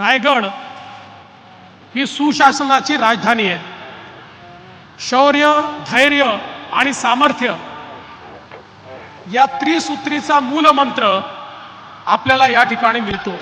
रायगड ही सुशासनाची राजधानी आहे. शौर्य धैर्य आणि सामर्थ्य या त्रिसूत्रीचा मूलमंत्र आपल्याला या ठिकाणी मिळतो.